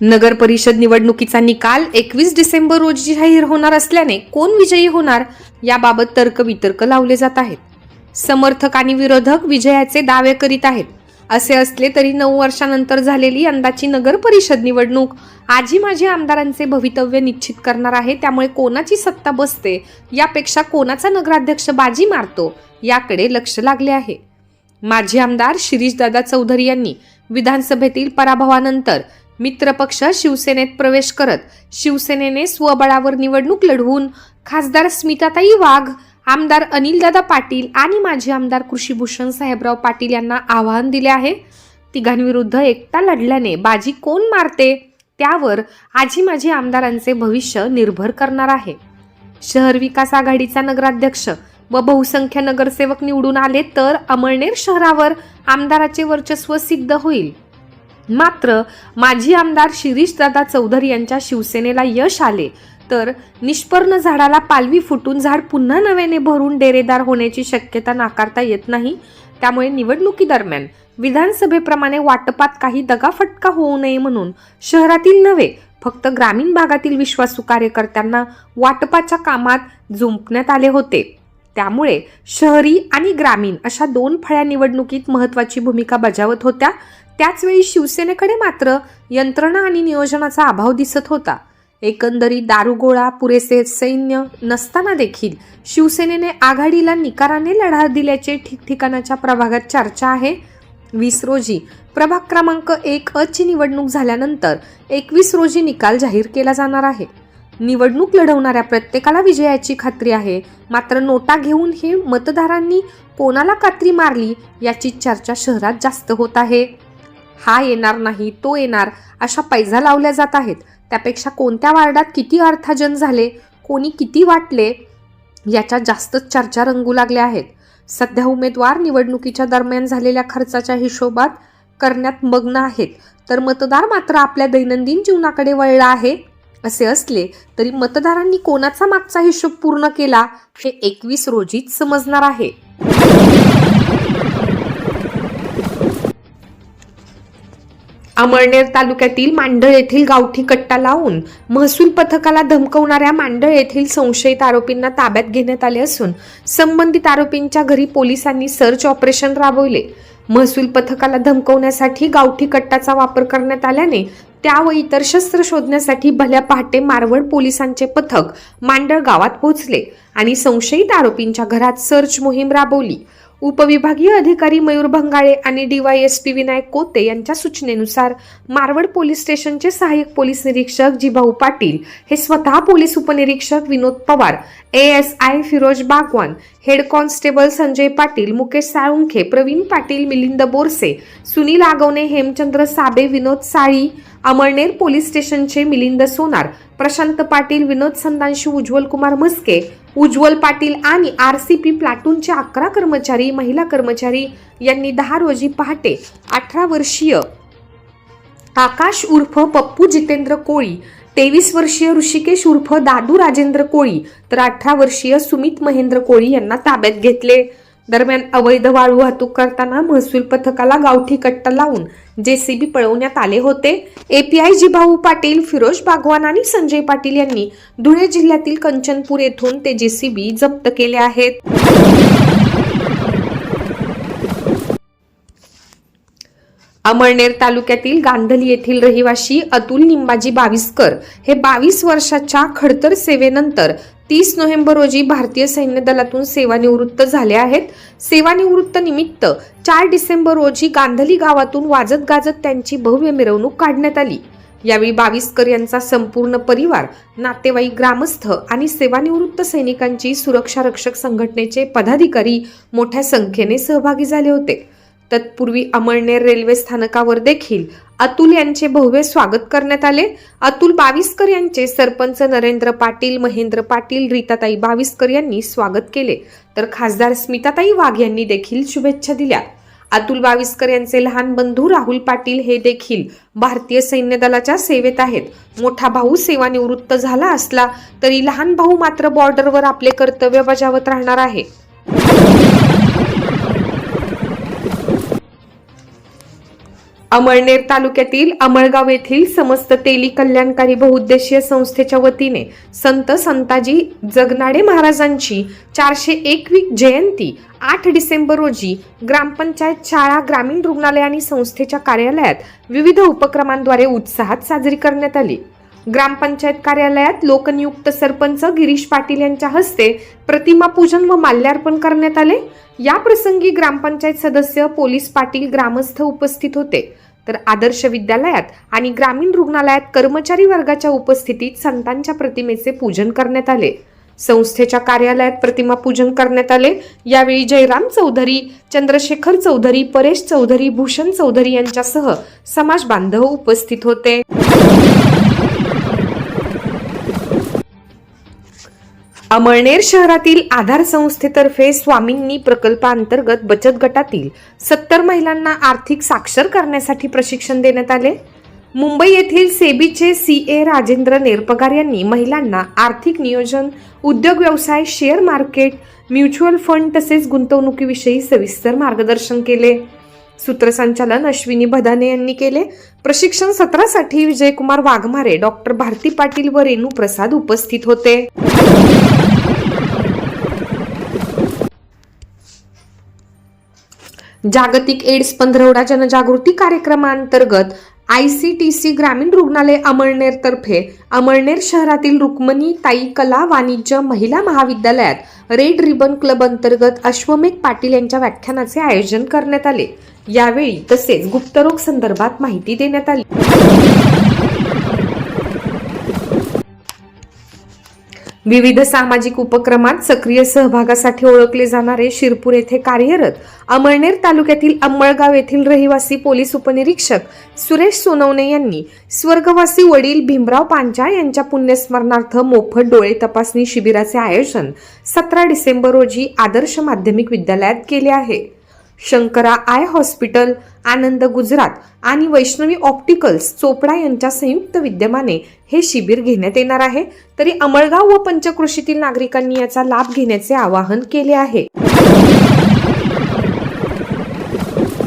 नगर परिषद निवडणुकीचा निकाल एकवीस डिसेंबर रोजी जाहीर होणार असल्याने कोण विजयी होणार याबाबत तर्कवितर्क लावले जात आहेत. समर्थक आणि विरोधक विजयाचे दावे करीत आहेत. असे असले तरी नऊ वर्षानंतर झालेली यंदाची नगर परिषद निवडणूक आजी माझी आमदारांचे भवितव्य निश्चित करणार आहे. त्यामुळे कोणाची सत्ता बसते यापेक्षा कोणाचा नगराध्यक्ष बाजी मारतो याकडे लक्ष लागले आहे. माजी आमदार शिरीषदादा चौधरी यांनी विधानसभेतील पराभवानंतर मित्रपक्ष शिवसेनेत प्रवेश करत शिवसेनेने स्वबळावर निवडणूक लढवून खासदार स्मिताताई वाघ आमदार अनिलदादा पाटील आणि माजी आमदार कृषीभूषण साहेबराव पाटील यांना आव्हान दिले आहे. तिघांविरुद्ध एकटा लढल्याने बाजी कोण मारते? त्यावर आजी माजी आमदारांचे भविष्य निर्भर करणार आहे. शहर विकास आघाडीचा नगराध्यक्ष व बहुसंख्य नगरसेवक निवडून आले तर अमळनेर शहरावर आमदाराचे वर्चस्व सिद्ध होईल. मात्र माजी आमदार शिरीषदादा चौधरी यांच्या शिवसेनेला यश आले तर निष्पर्ण झाडाला पालवी फुटून झाड पुन्हा नव्याने भरून डेरेदार होण्याची शक्यता नाकारता येत नाही. त्यामुळे निवडणुकीदरम्यान विधानसभेप्रमाणे वाटपात काही दगाफटका होऊ नये म्हणून शहरातील नव्हे फक्त ग्रामीण भागातील विश्वासू कार्यकर्त्यांना वाटपाच्या कामात जुंपण्यात आले होते. त्यामुळे शहरी आणि ग्रामीण अशा दोन फळ्या निवडणुकीत महत्वाची भूमिका बजावत होत्या. त्याचवेळी शिवसेनेकडे मात्र यंत्रणा आणि नियोजनाचा अभाव दिसत होता. एकंदरीत दारुगोळा पुरेसे सैन्य नसताना देखील शिवसेनेने आघाडीला निकाराने लढा दिल्याचे ठिकठिकाणाच्या प्रभागात चर्चा आहे. वीस रोजी प्रभाग क्रमांक एक अची निवडणूक झाल्यानंतर एकवीस रोजी निकाल जाहीर केला जाणार आहे. निवडणूक लढवणाऱ्या प्रत्येकाला विजयाची खात्री आहे. मात्र नोटा घेऊन हे मतदारांनी कोणाला कात्री मारली याची चर्चा शहरात जास्त होत आहे. हा येणार नाही तो येणार अशा पैजा लावल्या जात आहेत. त्यापेक्षा कोणत्या वार्डात किती अर्थाजन झाले कोणी किती वाटले याच्या जास्तच चर्चा रंगू लागल्या आहेत. सध्या उमेदवार निवडणुकीच्या दरम्यान झालेल्या खर्चाच्या हिशोबात करण्यात मग्न आहेत. तर मतदार मात्र आपल्या दैनंदिन जीवनाकडे वळला आहे असे असले तरी मतदारांनी कोणाचा मागचा हिशोब पूर्ण केला हे एकवीस रोजीच समजणार आहे. अमळनेर तालुक्यातील मांडळ येथील गावठी कट्टा लावून महसूल पथकाला धमकवणाऱ्या मांडळ येथील संशयित आरोपींना ताब्यात घेण्यात आले असून संबंधित आरोपींच्या घरी पोलिसांनी सर्च ऑपरेशन राबवले. महसूल पथकाला धमकवण्यासाठी गावठी कट्टाचा वापर करण्यात आल्याने त्या व इतर शस्त्र शोधण्यासाठी भल्या पहाटे मारवड पोलिसांचे पथक मांडळ गावात पोहोचले आणि संशयित आरोपींच्या घरात सर्च मोहीम राबवली. उपविभागीय अधिकारी मयूर भंगाळे आणि डीवायएसपी विनायक कोते यांच्या सूचनेनुसार मारवड पोलीस स्टेशनचे सहाय्यक पोलीस निरीक्षक जिभाऊ पाटील हे स्वतः पोलीस उपनिरीक्षक Vinod Pawar A S I Firoz Bagwan head constable Sanjay Patil Mukesh Salunkhe Praveen Patil Milind Borse Sunil Agawane Hemchandra Sabe Vinod Sali Amalner police स्टेशनचे मिलिंद सोनार प्रशांत पाटील विनोद संदांशी उज्ज्वल कुमार म्हस्के उज्ज्वल पाटील आणि आर सी पी प्लाटूनचे अकरा कर्मचारी महिला कर्मचारी यांनी दहा रोजी पहाटे अठरा वर्षीय आकाश उर्फ पप्पू जितेंद्र कोळी तेवीस वर्षीय ऋषिकेश उर्फ दादू राजेंद्र कोळी तर अठरा वर्षीय सुमित महेंद्र कोळी यांना ताब्यात घेतले. दरम्यान अवैध वाळू वाहतूक करताना महसूल पथकाला गावठी कट्टा लावून जेसीबी पळवण्यात आले होते. एपीआय जिभाऊ पाटील फिरोज बागवान आणि संजय पाटील यांनी धुळे जिल्ह्यातील कंचनपूर येथून ते जेसीबी जप्त केले आहेत. अमळनेर तालुक्यातील गांधली येथील रहिवासी अतुल निंबाजी बाविस्कर हे बावीस वर्षाच्या खडतर सेवेनंतर तीस नोव्हेंबर रोजी भारतीय सैन्य दलातून सेवानिवृत्त झाले आहेत. सेवानिवृत्त निमित्त चार डिसेंबर रोजी गांधली गावातून वाजत गाजत त्यांची भव्य मिरवणूक काढण्यात आली. यावेळी बाविस्कर यांचा संपूर्ण परिवार नातेवाईक ग्रामस्थ आणि सेवानिवृत्त सैनिकांची सुरक्षा रक्षक संघटनेचे पदाधिकारी मोठ्या संख्येने सहभागी झाले होते. तत्पूर्वी अमळनेर रेल्वे स्थानकावर देखील अतुल यांचे भव्य स्वागत करण्यात आले. अतुल बाविस्कर यांचे सरपंच नरेंद्र पाटील महेंद्र पाटील रीताताई बाविस्कर यांनी स्वागत केले. तर खासदार स्मिताताई वाघ यांनी देखील शुभेच्छा दिल्या. अतुल बाविस्कर यांचे लहान बंधू राहुल पाटील हे देखील भारतीय सैन्य दलाच्या सेवेत आहेत. मोठा भाऊ सेवानिवृत्त झाला असला तरी लहान भाऊ मात्र बॉर्डरवर आपले कर्तव्य बजावत राहणार आहे. अमळनेर तालुक्यातील अमळगाव येथील समस्त तेली कल्याणकारी बहुउद्देशीय संस्थेच्या वतीने संत संताजी जगनाडे महाराजांची चारशे एकवी जयंती आठ डिसेंबर रोजी ग्रामपंचायत शाळा ग्रामीण रुग्णालय आणि संस्थेच्या कार्यालयात विविध उपक्रमांद्वारे उत्साहात साजरी करण्यात आली. ग्रामपंचायत कार्यालयात लोकनियुक्त सरपंच गिरीश पाटील यांच्या हस्ते प्रतिमा पूजन व माल्यार्पण करण्यात आले. या प्रसंगी ग्रामपंचायत सदस्य पोलीस पाटील ग्रामस्थ उपस्थित होते. तर आदर्श विद्यालयात आणि ग्रामीण रुग्णालयात कर्मचारी वर्गाच्या उपस्थितीत संतांच्या प्रतिमेचे पूजन करण्यात आले. संस्थेच्या कार्यालयात प्रतिमा पूजन करण्यात आले. यावेळी जयराम चौधरी चंद्रशेखर चौधरी परेश चौधरी भूषण चौधरी यांच्यासह समाज बांधव उपस्थित होते. अमळनेर शहरातील आधार संस्थेतर्फे स्वामींनी प्रकल्पांतर्गत बचत गटातील सत्तर महिलांना आर्थिक साक्षर करण्यासाठी प्रशिक्षण देण्यात आले. मुंबई येथील सेबीचे सी ए राजेंद्र नेरपगार यांनी महिलांना आर्थिक नियोजन उद्योग व्यवसाय शेअर मार्केट म्युच्युअल फंड तसेच गुंतवणुकीविषयी सविस्तर मार्गदर्शन केले. सूत्रसंचालन अश्विनी भदाने यांनी केले. प्रशिक्षण सत्रासाठी विजयकुमार वाघमारे डॉक्टर भारती पाटील व रेणू प्रसाद उपस्थित होते. जागतिक एड्स पंधरवडा जनजागृती कार्यक्रमांतर्गत आय सी टी सी ग्रामीण रुग्णालय अमळनेरतर्फे अमळनेर शहरातील रुक्मणी ताई कला वाणिज्य महिला महाविद्यालयात रेड रिबन क्लब अंतर्गत अश्वमेघ पाटील यांच्या व्याख्यानाचे आयोजन करण्यात आले. यावेळी तसेच गुप्तरोग संदर्भात माहिती देण्यात आली. विविध सामाजिक उपक्रमात सक्रिय सहभागासाठी ओळखले जाणारे शिरपूर येथे कार्यरत अमळनेर तालुक्यातील अंबळगाव येथील रहिवासी पोलीस उपनिरीक्षक सुरेश सोनवणे यांनी स्वर्गवासी वडील भीमराव पांचाळ यांच्या पुण्यस्मरणार्थ मोफत डोळे तपासणी शिबिराचे आयोजन सतरा डिसेंबर रोजी आदर्श माध्यमिक विद्यालयात केले आहे. शंकरा आय हॉस्पिटल आनंद गुजरात आणि वैष्णवी ऑप्टिकल्स चोपडा यांच्या संयुक्त विद्यमाने हे शिबिर घेण्यात येणार आहे. तरी अमळगाव व पंचकृषीतील नागरिकांनी याचा लाभ घेण्याचे आवाहन केले आहे.